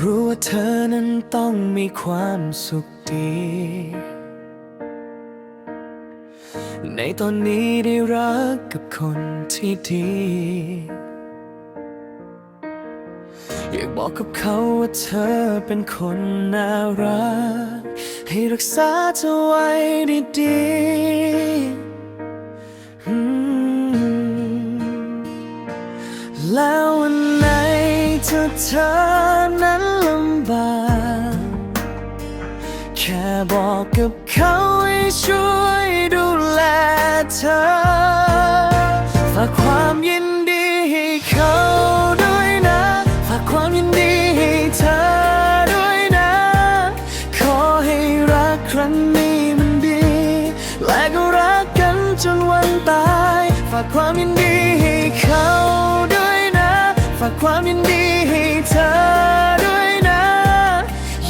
รู้ว่าเธอนั้นต้องมีความสุขดี ในตอนนี้ได้รักกับคนที่ดี อยากบอกกับเขาว่าเธอเป็นคนน่ารัก ให้รักษาเธอไว้ดีๆอืมแล้ว วันไหนเธอนั้นลำบากแค่บอกกับเขาให้ช่วยดูแลเธอฝากความยินดีให้เขาด้วยนะฝากความยินดีให้เธอด้วยนะ ขอให้รักครั้งนี้มันดี และก็รักกันจนวันตาย ฝากความยินดีให้เขาากความยินดีให้เธอด้วยนะ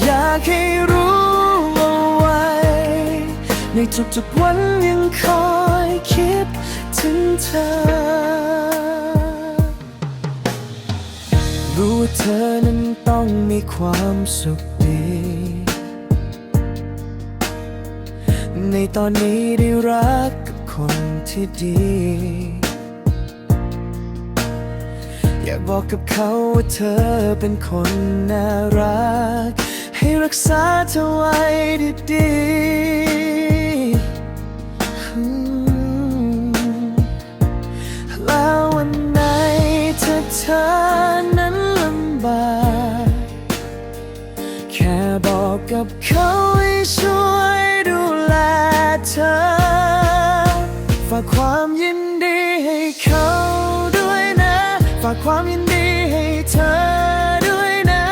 อยากให้รู้เอาไว้ ในทุกๆวันยังคอยคิดถึงเธอ รู้ว่าเธอนั้นต้องมีความสุขดี ในตอนนี้ได้รักกับคนที่ดีากบอกกับเขาว่าเธอเป็นคนน่ารัก ให้รักษาเธอไว้ดีๆแล้ววันไหนเธอเธอนั้นลำบากแค่บอกกับเขาให้ช่วยดูแลเธอ ฝากความยิน ความยินดีให้เธอด้วยนะ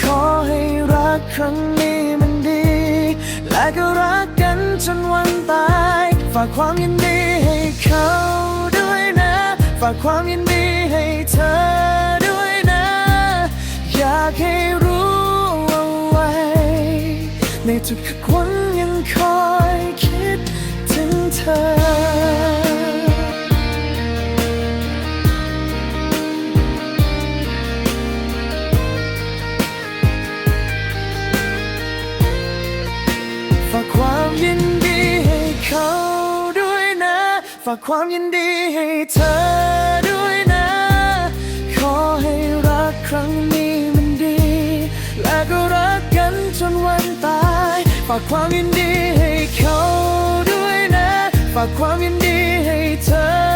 ขอให้รักครั้งนี้มันดี และก็รักกันจนวันตาย ฝากความยินดีให้เขาด้วยนะ ฝากความยินดีให้เธอด้วยนะ อยากให้รู้เอาไว้ ในทุกๆวัน ฝากความยินดีให้เธอด้วยนะ ขอให้รักครั้งนี้มันดี และก็รักกันจนวันตาย ฝากความยินดีให้เขาด้วยนะ ฝากความยินดีให้เธอ